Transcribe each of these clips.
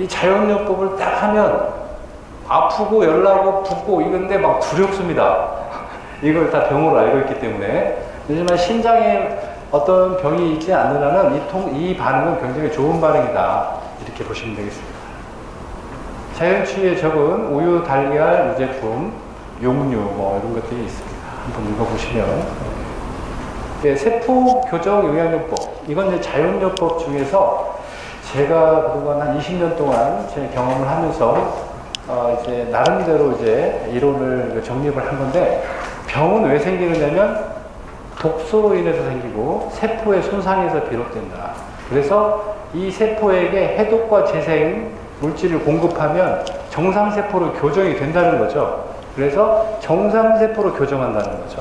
이 자연요법을 딱 하면 아프고 열나고 붓고 이건데 막 두렵습니다. 이걸 다 병으로 알고 있기 때문에. 하지만 신장에 어떤 병이 있지 한은 이, 통, 이 반응은 굉장히 좋은 반응이다. 이렇게 보시면 되겠습니다. 자연치유에 적은 우유, 달걀, 유제품, 용류 뭐 이런 것들이 있습니다. 한번 읽어보시면 네, 세포 교정 영양요법 이건 이제 자연요법 중에서 제가 그동안 한 20년 동안 제 경험을 하면서 어 이제 나름대로 이제 이론을 정립을 한 건데 병은 왜 생기느냐면 독소로 인해서 생기고 세포의 손상에서 비롯된다. 그래서 이 세포에게 해독과 재생 물질을 공급하면 정상 세포로 교정이 된다는 거죠. 그래서 정상 세포로 교정한다는 거죠.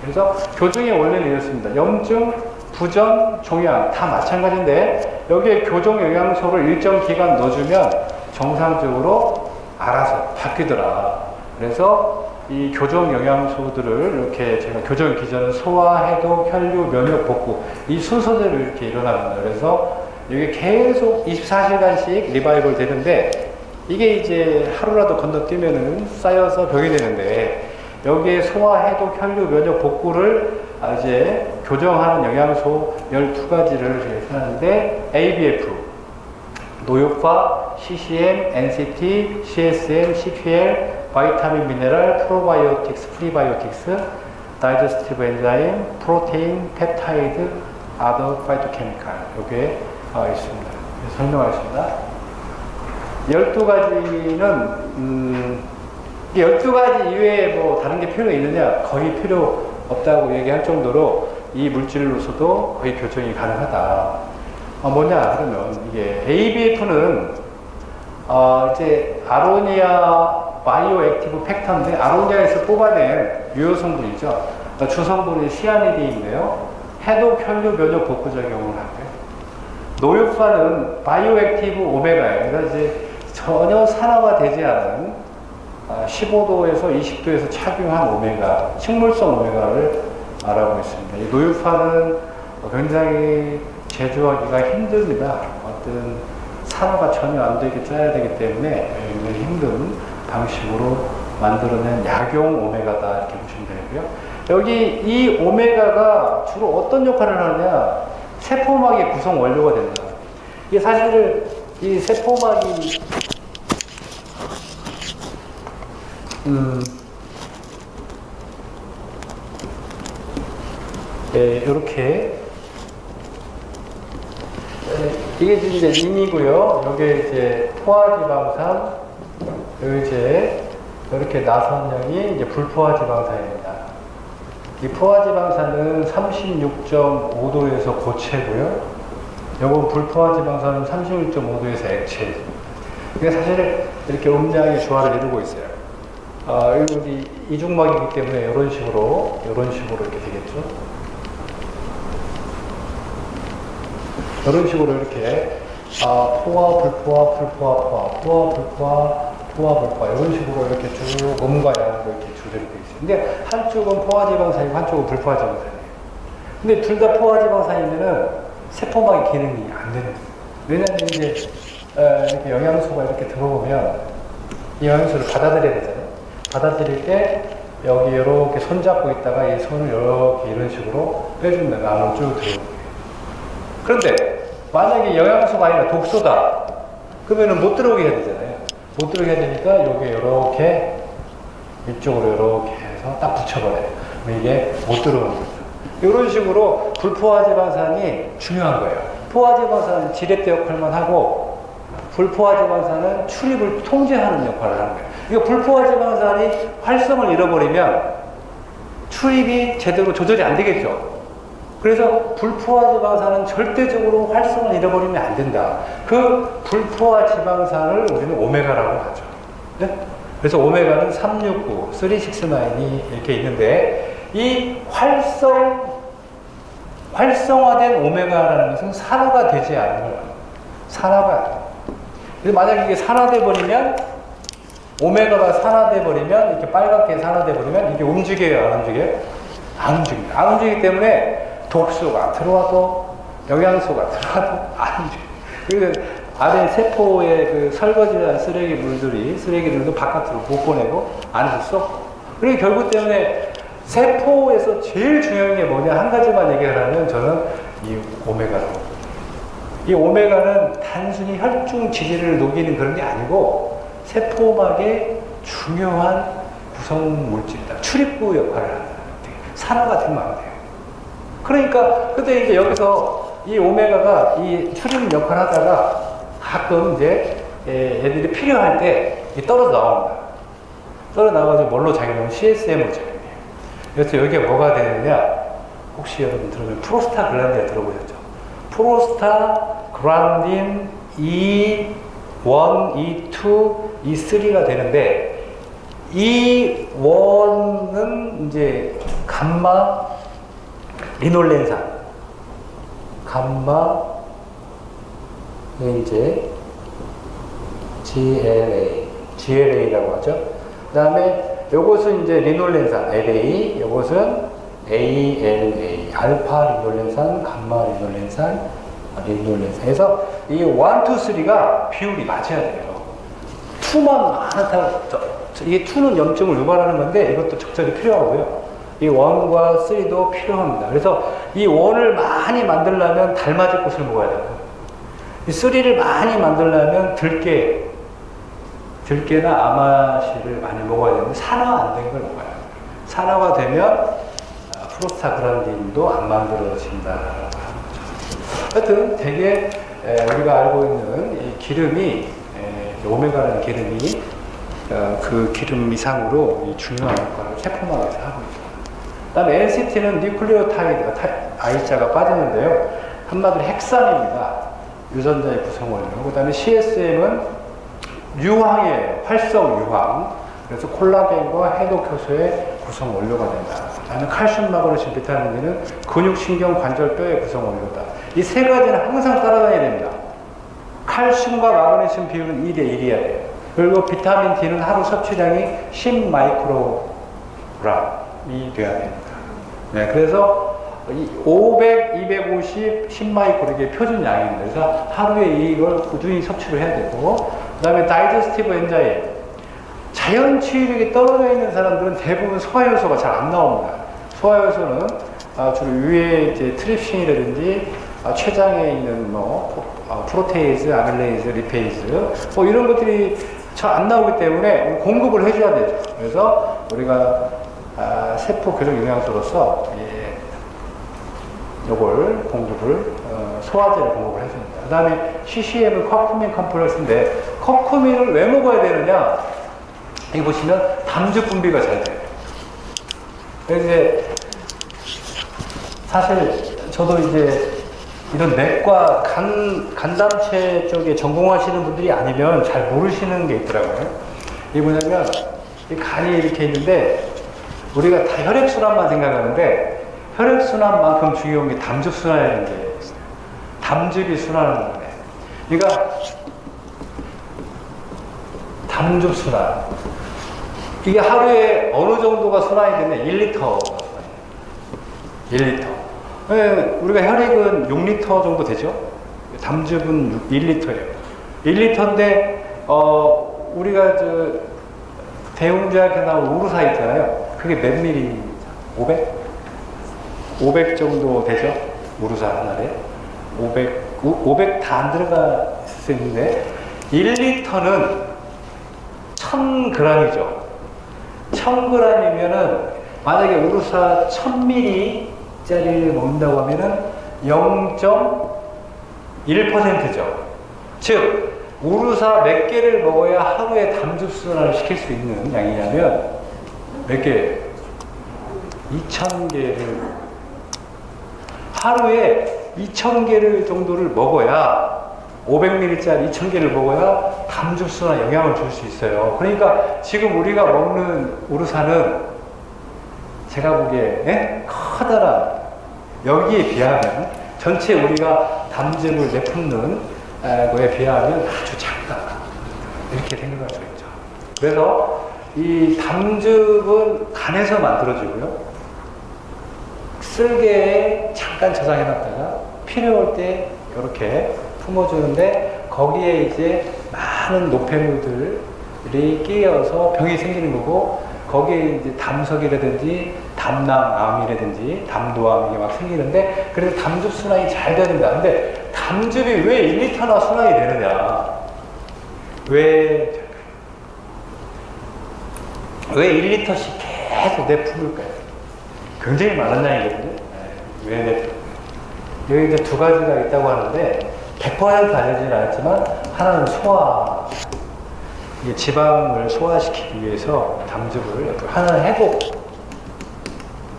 그래서 교정의 원리는 이렇습니다. 염증, 부전, 종양 다 마찬가지인데 여기에 교정 영양소를 일정 기간 넣어주면 정상적으로 알아서 바뀌더라. 그래서 이 교정 영양소들을 이렇게 제가 교정 기전은 소화, 해독, 혈류, 면역, 복구 이 순서대로 이렇게 일어납니다. 그래서 이게 계속 24시간씩 리바이벌 되는데 이게 이제 하루라도 건너뛰면은 쌓여서 병이 되는데 여기에 소화, 해독, 혈류, 면역, 복구를 아, 이제 교정하는 영양소 12가지를 하는데 ABF, 노육화, CCM, NCT, CSM, CPL, 바이타민, 미네랄, 프로바이오틱스, 프리바이오틱스, 다이저스티브 엔자임, 프로테인, 펩타이드, 아더 파이토케미칼 여기에 어, 있습니다. 설명하겠습니다. 12가지는 음, 12가지 이외에 뭐 다른 게 필요 있느냐? 거의 필요 없다고 얘기할 정도로 이 물질로서도 거의 교정이 가능하다. 어, 뭐냐 그러면 이게 ABF는 어, 이제 아로니아 바이오 액티브 팩터인데 아로니아에서 뽑아낸 유효 성분이죠. 어, 주성분이 시아니딘인데요. 해독, 혈류, 면역 복구 작용을 하고요. 노육화는 바이오 액티브 오메가예요. 그래서 이제 전혀 산화가 되지 않은 15도에서 20도에서 착용한 오메가, 식물성 오메가를 말하고 있습니다. 이 노육화는 굉장히 제조하기가 힘듭니다. 어떤 산화가 전혀 안 되게 짜야 되기 때문에 굉장히 힘든 방식으로 만들어낸 약용 오메가다 이렇게 보시면 되고요. 여기 이 오메가가 주로 어떤 역할을 하느냐? 세포막의 구성 원료가 된다. 이게 사실 이 세포막이 음, 예, 이렇게 이게 이제 인이고요. 여기 이제 포화지방산, 여기 이제 이렇게 나선형이 이제 불포화지방산입니다. 이 포화지방산은 36.5도에서 고체고요. 요건 불포화지방산은 36.5도에서 액체. 이게 사실 이렇게 음량의 조화를 이루고 있어요. 아, 여기 이중막이기 때문에 이런 식으로, 이런 식으로 이렇게 되겠죠. 이런 식으로 이렇게 아, 포화, 불포화, 불포화, 포화, 포화, 불포화, 포화, 불포화 이런 식으로 이렇게 쭉 음과 양으로 이렇게 조절이 되어 있어요. 근데 한쪽은 포화지방산이고 한쪽은 불포화지방산이에요. 근데 둘 다 포화지방산이면은 세포막의 기능이 안 되는 거예요. 왜냐하면 이제 어, 이렇게 영양소가 이렇게 들어오면 이 영양소를 받아들여야 되잖아요. 받아들일 때 여기 이렇게 손잡고 있다가 이 손을 이렇게 이런 식으로 빼준다면 안으로 쭉 들어오고 그런데 만약에 영양소가 아니라 독소다. 그러면은 못 들어오게 해야 되잖아요. 못 들어오게 해야 되니까 여기 이렇게 이쪽으로 이렇게 해서 딱 붙여버려요. 이게 못 들어오는 거죠. 이런 식으로 불포화지방산이 중요한 거예요. 포화지방산은 지렛대 역할만 하고 불포화 지방산은 출입을 통제하는 역할을 하는 거예요. 이거 불포화 지방산이 활성을 잃어버리면 출입이 제대로 조절이 안 되겠죠. 그래서 불포화 지방산은 절대적으로 활성을 잃어버리면 안 된다. 그 불포화 지방산을 우리는 오메가라고 하죠. 네? 그래서 오메가는 369, 369이 이렇게 있는데 이 활성 활성화된 오메가라는 것은 산화가 되지 않는. 산화가. 그래서 만약 이게 산화돼 버리면 오메가가 산화돼 버리면 이렇게 빨갛게 산화돼 버리면 이게 움직여요, 안 움직여요? 안 움직입니다. 안 움직이기 때문에 독소가 들어와도 영양소가 들어와도 안 움직여요. 그래서 안에 세포의 그 설거지한 쓰레기 물들이 쓰레기들도 바깥으로 못 보내고 안에서 썩고 그리고 결국 때문에 세포에서 제일 중요한 게 뭐냐 한 가지만 얘기하라면 저는 이 오메가라고 이 오메가는 단순히 혈중 지질을 녹이는 그런 게 아니고 세포막의 중요한 구성 물질이다. 출입구 역할을 하는 산화 같은 마음이 돼요. 그러니까 근데 이제 여기서 이 오메가가 이 출입 역할을 하다가 가끔 이제 예, 애들이 필요할 때 떨어져 나옵니다. 떨어져 나와가지고 뭘로 작용하면 CSM으로 작용해요. 그래서 여기에 뭐가 되느냐? 혹시 여러분 들으면 프로스타글란딘 들어보셨죠? 프로스타 글란딘 E1, E2, E3가 되는데 E1은 이제 감마 리놀렌산, 감마 이제 GLA, GLA라고 하죠. 그 다음에 요것은 이제 리놀렌산, LA, 요것은 ALA, 알파 리놀렌산, 감마 리놀렌산, 리놀렌산. 그래서 이 1, 2, 3가 비율이 맞아야 돼요. 2만 많다고, 저, 저, 이게 2는 염증을 유발하는 건데 이것도 적절히 필요하고요. 이 1과 3도 필요합니다. 그래서 이 1을 많이 만들려면 달맞이 꽃을 먹어야 돼요. 이 3를 많이 만들려면 들깨, 들깨나 아마씨를 많이 먹어야 되는데 산화 안 된 걸 먹어야 돼요. 산화가 되면 아, 프로스타그란딘도 안 만들어진다. 하여튼 에, 우리가 알고 있는 이 기름이 에, 오메가라는 기름이 어, 그 기름 이상으로 이 중요한 역할을 세포막에서 하고 있죠. 그다음에 NCT는 뉴클리오타이드 I자가 빠지는데요. 한마디로 핵산입니다. 유전자의 구성 원료. 그다음에 CSM은 유황이에요. 활성 유황. 그래서 콜라겐과 해독 효소의 구성 원료가 된다. 그다음에 칼슘, 마그네슘, 비타민 D는 근육, 신경, 관절, 뼈의 구성 원료다. 이 세 가지는 항상 따라다녀야 됩니다. 칼슘과 마그네슘 비율은 2대 1이어야 돼요. 그리고 비타민 D는 하루 섭취량이 10 마이크로그램이 돼야 됩니다. 네, 그래서 이 500, 250, 10 마이크로 이게 표준 양입니다. 그래서 하루에 이걸 꾸준히 섭취를 해야 되고, 그 다음에 다이저스티브 엔자임. 자연 치유력이 떨어져 있는 사람들은 대부분 소화효소가 잘 안 나옵니다. 소화효소는 아, 주로 위에 이제 트립신이라든지 아, 췌장에 있는 뭐 포- 아, 프로테이즈, 아밀레이즈, 리페이즈 뭐 이런 것들이 잘 안 나오기 때문에 공급을 해줘야 되죠. 그래서 우리가 아, 세포 교정 영양소로서 예, 요걸 공급을 어, 소화제를 공급을 해줍니다. 그 다음에 CCM은 커큐민 컴플렉스인데 커큐민을 왜 먹어야 되느냐? 여기 보시면 담즙 분비가 잘 돼요. 그래서 이제 사실 저도 이제 이런 내과 간, 간담체 쪽에 전공하시는 분들이 아니면 잘 모르시는 게 있더라고요. 이게 뭐냐면 이 간이 이렇게 있는데 우리가 다 혈액순환만 생각하는데 혈액순환만큼 중요한 게 담즙순환이라는 게 있어요. 담즙이 순환하는 거네. 그러니까 담즙순환. 이게 하루에 어느 정도가 순환이 되냐? 1리터. 1리터. 예, 우리가 혈액은 6리터 정도 되죠? 담즙은 1리터예요. 1리터인데, 어, 우리가 저, 대웅대학교 나온 우루사 있잖아요. 그게 몇 미리? 500? 500 정도 되죠? 우루사 하나에. 500, 500 다 안 들어가 있는데, 1리터는 1000g이죠. 1000g이면은 만약에 우루사 1000ml짜리를 먹는다고 하면은 0.1%죠. 즉 우루사 몇 개를 먹어야 하루에 담즙순환을 시킬 수 있는 양이냐면 몇 개? 2,000개를 하루에 2,000개를 정도를 먹어야 500ml짜리 2,000개를 먹어야 담즙순환 영향을 줄 수 있어요. 그러니까 지금 우리가 먹는 우루사는 제가 보기에 예? 커다란 여기에 비하면 전체 우리가 담즙을 내뿜는 에, 거에 비하면 아주 작다. 이렇게 생각할 수 있죠. 그래서 이 담즙은 간에서 만들어지고요. 쓸개에 잠깐 저장해 놨다가 필요할 때 이렇게 품어주는데 거기에 이제 많은 노폐물들이 끼어서 병이 생기는 거고 거기에 이제 담석이라든지 담낭암이라든지 담도암 이게 막 생기는데 그래서 담즙 순환이 잘 되는다. 근데 담즙이 왜 1리터나 순환이 되느냐? 왜, 왜 1리터씩 계속 내뿜을까요? 굉장히 많은 양이거든요. 네, 왜 내뿜을까요? 여기 이제 두 가지가 있다고 하는데 100% 알려지진 않았지만 하나는 소화. 이게 지방을 소화시키기 위해서 담즙을 하나는 해독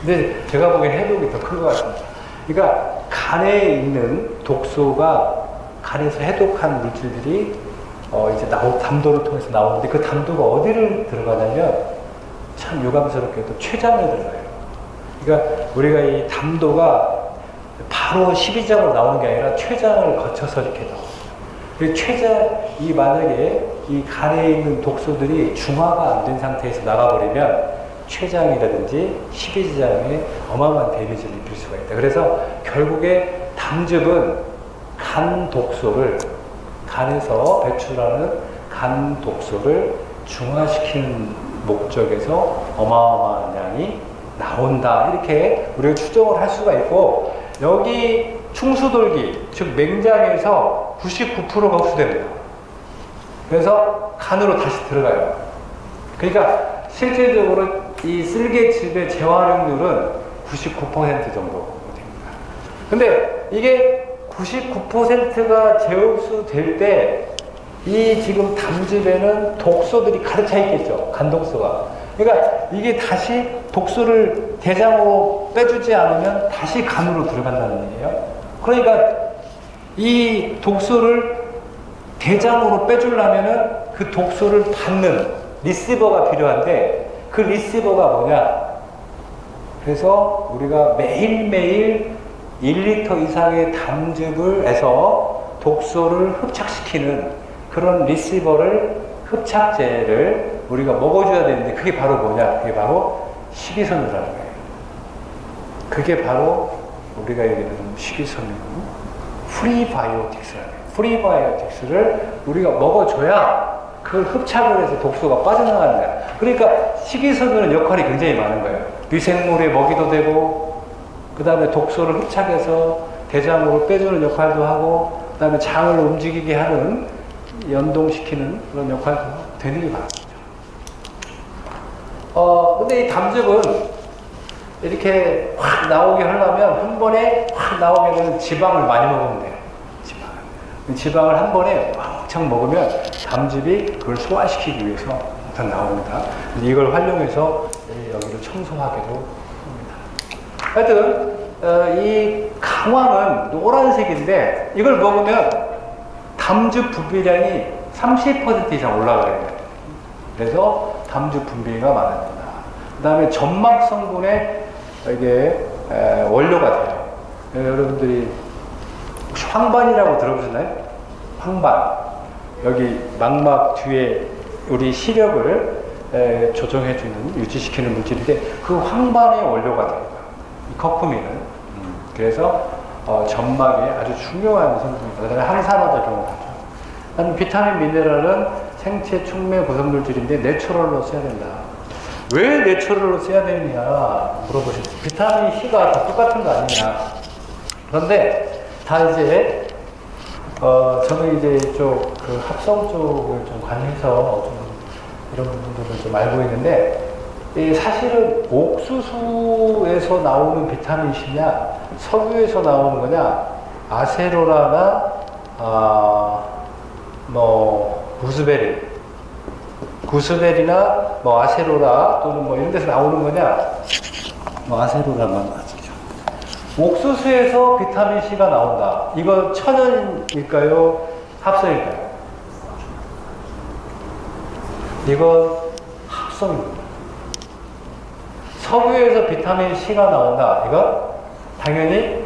근데 제가 보기엔 해독이 더 큰 것 같습니다. 그러니까 간에 있는 독소가 간에서 해독한 물질들이 어 이제 나오, 담도를 통해서 나오는데 그 담도가 어디를 들어가냐면 참 유감스럽게도 췌장에 들어가요. 그러니까 우리가 이 담도가 바로 12장으로 나오는 게 아니라 췌장을 거쳐서 이렇게 나옵니다. 그 췌장, 이 만약에 이 간에 있는 독소들이 중화가 안 된 상태에서 나가버리면 췌장이라든지 십이지장에 어마어마한 데미지를 입힐 수가 있다. 그래서 결국에 담즙은 간 독소를 간에서 배출하는 간 독소를 중화시키는 목적에서 어마어마한 양이 나온다. 이렇게 우리가 추정을 할 수가 있고 여기 충수돌기, 즉 맹장에서 99%가 흡수됩니다. 그래서 간으로 다시 들어가요. 그러니까 실질적으로 이 쓸개즙의 재활용률은 99% 정도 됩니다. 근데 이게 99%가 재흡수될 때 이 지금 담즙에는 독소들이 가득 차 있겠죠. 간독소가. 그러니까 이게 다시 독소를 대장으로 빼주지 않으면 다시 간으로 들어간다는 얘기예요. 그러니까 이 독소를 대장으로 빼주려면은 그 독소를 받는 리시버가 필요한데 그 리시버가 뭐냐? 그래서 우리가 매일매일 1리터 이상의 담즙을 해서 독소를 흡착시키는 그런 리시버를 흡착제를 우리가 먹어줘야 되는데 그게 바로 뭐냐? 그게 바로 식이섬유라는 거예요. 그게 바로 우리가 얘기하는 식이섬유, 프리바이오틱스라는 거예요. 프리바이오틱스를 우리가 먹어줘야 그걸 흡착을 해서 독소가 빠져나가는 거야. 그러니까 식이섬유는 역할이 굉장히 많은 거예요. 미생물에 먹이도 되고, 그 다음에 독소를 흡착해서 대장으로 빼주는 역할도 하고, 그 다음에 장을 움직이게 하는, 연동시키는 그런 역할도 되는 게 많죠. 어, 근데 이 담즙은 이렇게 확 나오게 하려면 한 번에 확 나오게 되는 지방을 많이 먹으면 돼요. 지방. 그 지방을 한 번에 왕창 먹으면 담즙이 그걸 소화시키기 위해서 다 나옵니다. 이걸 활용해서 여기를 청소하기도 합니다. 하여튼 어, 이 강황은 노란색인데 이걸 먹으면 담즙 분비량이 30% 이상 올라가야 돼요. 그래서 담즙 분비가 많아진다. 그 다음에 점막 성분의 이게 에, 원료가 돼요. 에, 여러분들이 혹시 황반이라고 들어보셨나요? 황반. 여기 망막 뒤에 우리 시력을 에, 조정해주는, 유지시키는 물질인데 그 황반의 원료가 돼요. 이 커큐민은. 음, 그래서 어, 점막에 아주 중요한 성분입니다. 그 다음에 항산화작용을 하죠. 그다음에 비타민, 미네랄은 생체 촉매 구성물질인데 내추럴로 써야 된다. 왜 내추럴로 써야 되느냐 물어보셨어요. 비타민 C가 다 똑같은 거 아니냐. 그런데 다 이제 어 저는 이제 이쪽 그 합성 쪽을 좀 관해서 좀 이런 부분들을 좀 알고 있는데 이 사실은 옥수수에서 나오는 비타민 C냐 석유에서 나오는 거냐? 아세로라나 아뭐 구스베리. 구스베리나 뭐 아세로라 또는 뭐 이런 데서 나오는 거냐? 뭐 아세로라만 맞죠. 옥수수에서 비타민 C가 나온다. 이거 천연일까요? 합성일까요? 이건 합성입니다. 석유에서 비타민 C가 나온다. 이건 당연히.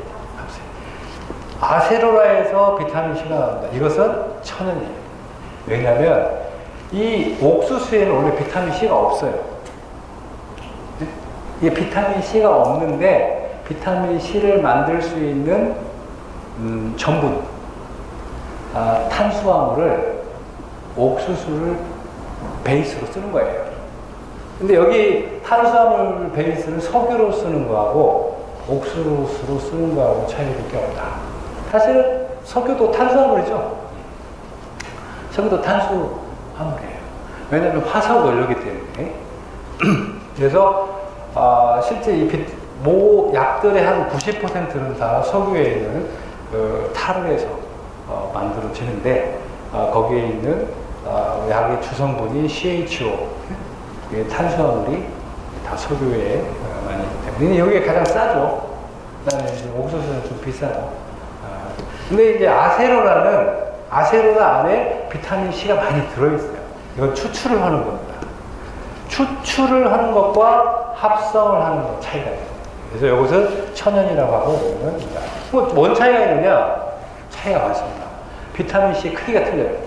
아세로라에서 비타민 C가 나온다. 이것은 천연이에요. 왜냐하면 이 옥수수에는 원래 비타민 C가 없어요. 네? 이 비타민 C가 없는데 비타민 C를 만들 수 있는 음, 전분 아, 탄수화물을 옥수수를 베이스로 쓰는 거예요. 근데 여기 탄수화물 베이스를 석유로 쓰는 거하고 옥수수로 쓰는 거하고 차이밖에 없다. 사실은 석유도 탄수화물이죠. 석유도 탄수화물이에요. 왜냐하면 화석 원료이기 때문에. 그래서 아, 실제 이 비- 모 약들의 한 90%는 다 석유에 있는 그 해서 어, 만들어지는데 아, 거기에 있는 아, 약의 주성분이 CHO, 탄수화물이 다 석유에 근데 여기가 가장 싸죠. 그다음에 이제 옥수수는 좀 비싸다. 아, 근데 이제 아세로라는 아세로라 안에 비타민 C가 많이 들어있어요. 이건 추출을 하는 겁니다. 추출을 하는 것과 합성을 하는 것 차이가 있어요. 그래서 이것은 천연이라고 하고 이거는 뭐, 뭔 차이가 있느냐? 차이가 많습니다. 비타민 C 크기가 틀려요.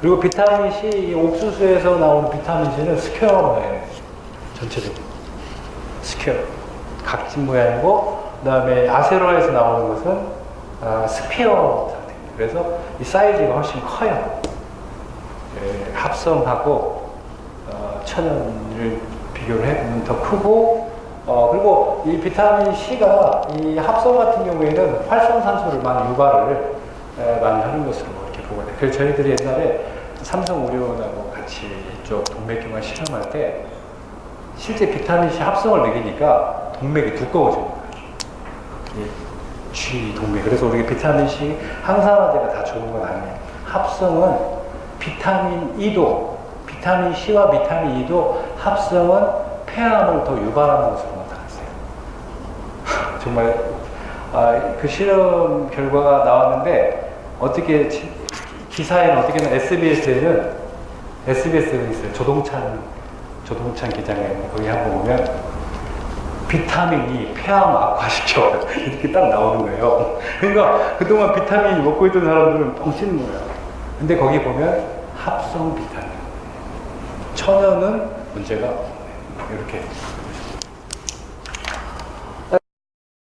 그리고 비타민 C, 이 옥수수에서 나오는 비타민 C는 스퀘어 모양이에요. 전체적으로. 스퀘어. 각진 모양이고, 그 다음에 아세로에서 나오는 것은 아, 스피어 상태입니다. 그래서 이 사이즈가 훨씬 커요. 예, 합성하고 어, 천연을 비교를 해보면 더 크고 어, 그리고 이 비타민 C가 이 합성 같은 경우에는 활성산소를 많이 유발을 에, 많이 하는 것으로 이렇게 보거든요. 그래서 저희들이 옛날에 삼성의료원하고 같이 이쪽 동맥경화 실험할 때 실제 비타민 C 합성을 먹이니까 동맥이 거예요. 이 G 동맥. 그래서 우리가 비타민 C 항산화제가 다 좋은 건 아니에요. 합성은 비타민 E도 비타민 C와 비타민 E도 합성은 폐암을 더 유발하는 것으로 나타났어요. 정말 아, 그 실험 결과가 나왔는데 어떻게 지- 기사에는 어떻게는 SBS에는 SBS는 있어요. 조동찬 조동찬 기자가 거기 한번 보면 비타민이 폐암 악화시켜 이렇게 딱 나오는 거예요. 그러니까 그동안 비타민 먹고 있던 사람들은 뻥치는 거예요. 근데 거기 보면 합성 비타민 천연은 문제가 없네. 이렇게